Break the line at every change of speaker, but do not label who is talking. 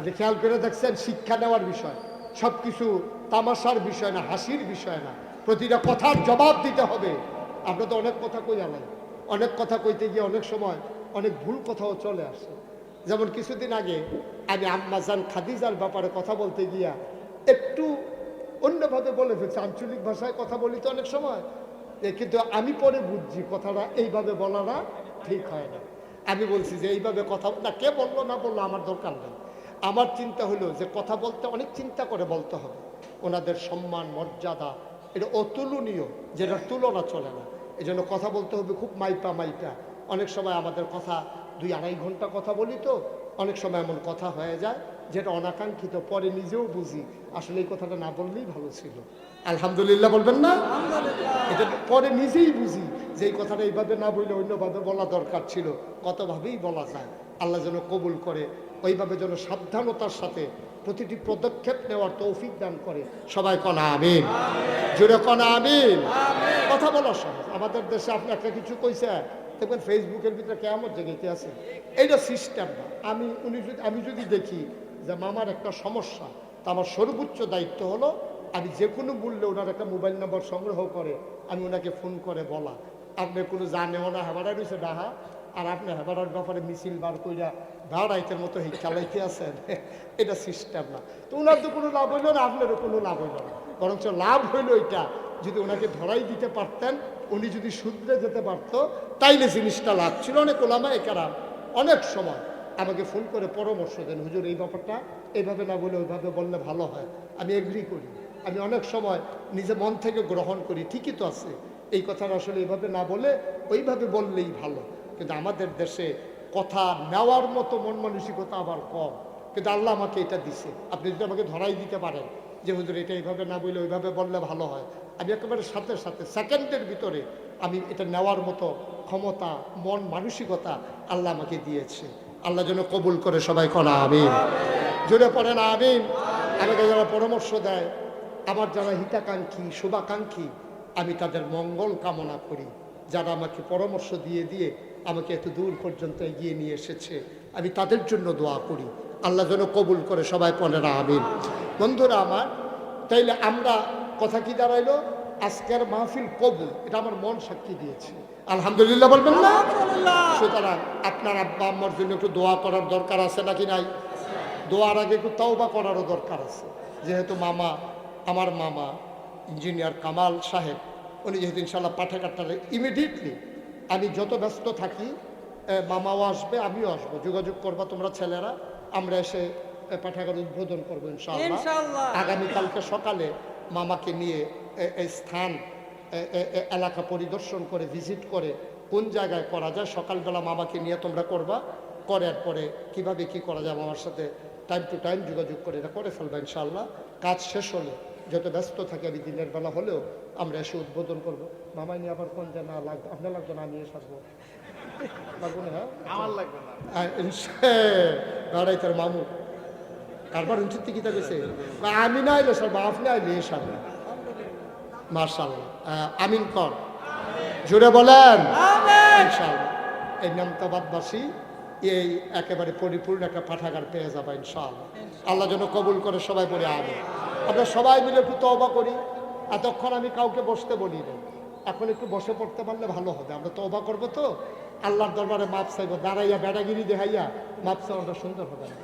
আপনি খেয়াল করে দেখছেন, শিক্ষা নেওয়ার বিষয়। সব কিছু তামাশার বিষয় না, হাসির বিষয় না। প্রতিটা কথার জবাব দিতে হবে। আমরা তো অনেক কথা কই আলাই অনেক কথা কইতে গিয়ে অনেক সময় অনেক ভুল কথাও চলে আসে। যেমন কিছুদিন আগে আমি আম্মাজান খাদিজার ব্যাপারে কথা বলতে গিয়া একটু অন্যভাবে বলে ফেলছি। আঞ্চলিক ভাষায় কথা বলি তো অনেক সময়। কিন্তু আমি পরে বুঝছি, কথাটা এইভাবে বলাটা ঠিক হয় না। আমি বলছি যে এইভাবে কথা না, কে বলল না বলল আমার দরকার নেই। আমার চিন্তা হলো যে কথা বলতে অনেক চিন্তা করে বলতে হবে। ওনাদের সম্মান, মর্যাদা, এটা অতুলনীয় যেটার তুলনা চলে না। এই জন্য কথা বলতে হবে খুব মাইপা মাইপা। অনেক সময় আমাদের কথা দুই আড়াই ঘণ্টা কথা বলি তো, অনেক সময় এমন কথা হয়ে যায়। যেটা অনাকাঙ্ক্ষিত পরে নিজেও বুঝি। আসলে এই কথাটা না বললেই ভালো ছিল। আলহামদুলিল্লাহ বলবেন না? এটা পরে নিজেই বুঝি যে এই কথাটা এইভাবে না বললে অন্যভাবে বলা দরকার ছিল। কতভাবেই বলা যায়। আল্লাহ যেন কবুল করে ওইভাবে যেন সাবধানতার সাথে প্রতিটি পদক্ষেপ নেওয়ার তৌফিক দান করে। সবাই কনা আমিন। জুড়ে কনা আমিন। কথা বলা সহজ। আমাদের দেশে আপনি একটা কিছু কইছে দেখবেন ফেসবুকের ভিতরে কেমন জেগেতে আছে। এইটা সিস্টেম না। আমি উনি যদি আমি যদি দেখি যে মামার একটা সমস্যা, তা আমার সর্বোচ্চ দায়িত্ব হলো আমি যে কোনো মূল্যে ওনার একটা মোবাইল নাম্বার সংগ্রহ করে আমি ওনাকে ফোন করে বলা। আপনি কোনো জানেও না হেবাড়া রয়েছে ডাহা আর আপনি হেবাড়ার ব্যাপারে মিছিল বার কইরা দাঁড়াইতের মতো হি চালাইতে আছেন, এটা সিস্টেম না। তো ওনার তো কোনো লাভ হইল না, আপনারও কোনো লাভ হইল না। বরঞ্চ লাভ হইল এটা, যদি ওনাকে ধরাই দিতে পারতেন, উনি যদি শুধরে যেতে পারতো, তাইলে জিনিসটা লাভ ছিল অনেক ওলামা একারাম অনেক সময়। আমাকে ফোন করে পরামর্শ দেন, হুজুর, এই ব্যাপারটা এইভাবে না বলে ওইভাবে বললে ভালো হয়। আমি এগ্রি করি। আমি অনেক সময় নিজে মন থেকে গ্রহণ করি, ঠিকই তো আছে। এই কথাটা আসলে এইভাবে না বলে ওইভাবে বললেই ভালো। কিন্তু আমাদের দেশে কথা নেওয়ার মতো মন মানসিকতা আবার কম। কিন্তু আল্লাহ আমাকে এটা দিছে। আপনি যদি আমাকে ধরাই দিতে পারেন যে, হুজুর, এটা এইভাবে না বলে ওইভাবে বললে ভালো হয়। আমি একেবারে সাথে সাথে সেকেন্ডের ভিতরে আমি এটা নেওয়ার মতো ক্ষমতা, মন, মানসিকতা আল্লাহ আমাকে দিয়েছে। আল্লাহ যেন কবুল করে সবাই কনা, আমিন। জোরে পড়ে না আমিন। আমাকে যারা পরামর্শ দেয়, আমার যারা হিতাকাঙ্ক্ষী, শুভাকাঙ্ক্ষী, আমি তাদের মঙ্গল কামনা করি। যারা আমাকে পরামর্শ দিয়ে দিয়ে আমাকে এত দূর পর্যন্ত এগিয়ে নিয়ে এসেছে, আমি তাদের জন্য দোয়া করি। আল্লাহ যেন কবুল করে সবাই না আমিন। বন্ধুরা আমার, তাইলে আমরা কথা কি দাঁড়াইলো? আজকের মাহফিল কবুল এটা আমার মন সাক্ষী দিয়েছে। আলহামদুলিল্লাহ বলবেন না? সুতরাং আপনার আব্বা আম্মার জন্য একটু দোয়া করার দরকার আছে নাকি নাই? দোয়ার আগে একটু তাওবা করারও দরকার আছে। যেহেতু মামা আমার মামা ইঞ্জিনিয়ার কামাল সাহেব উনি যেহেতু ইনশাল্লাহ পাঠাগারটারে ইমিডিয়েটলি আমি যত ব্যস্ত থাকি মামাও আসবে আমিও আসব। যোগাযোগ করবা তোমরা ছেলেরা আমরা এসে পাঠাগার উদ্বোধন করব ইনশাআল্লাহ। আগামীকালকে সকালে মামাকে নিয়ে স্থান এলাকা পরিদর্শন করে ভিজিট করে কোন জায়গায় করা যায় সকালবেলা মামাকে নিয়ে তোমরা করবা করার পরে কীভাবে কি করা যায় মামার সাথে টাইম টু টাইম যোগাযোগ করে এটা করে ফেলবা ইনশাআল্লাহ। কাজ শেষ হলে যত ব্যস্ত থাকে আমি দিনের বেলা হলেও আমরা এসে উদ্বোধন করব। মামাই নিয়ে আবার কোন যে না লাগবে আপনার লাগবে না আমি এসে আসব। লাগবো না?
আমার লাগবে না।
বেড়াইতার মামু। কারবার উচিত কি গেছে আমি না এলে সব আপনি আইলে এসব মার্শাল্লাহ আমিন কর। জুড়ে বলেন। ইনশাল্লাহ এই নামতাবাদবাসী এই একেবারে পরিপূর্ণ একটা পাঠাগার পেয়ে যাবে ইনশাআল্লাহ। আল্লাহ যেন কবুল করে সবাই বলে আমি আমরা সবাই মিলে একটু তবা করি। এতক্ষণ আমি কাউকে বসতে বলি না এখন একটু বসে পড়তে পারলে ভালো হবে। আমরা তবা করব তো? আল্লাহর দরবারে মাপ চাইব। দাঁড়াইয়া বেড়াগিরি দেখাইয়া মাপ চাওয়াটা সুন্দর হবে না।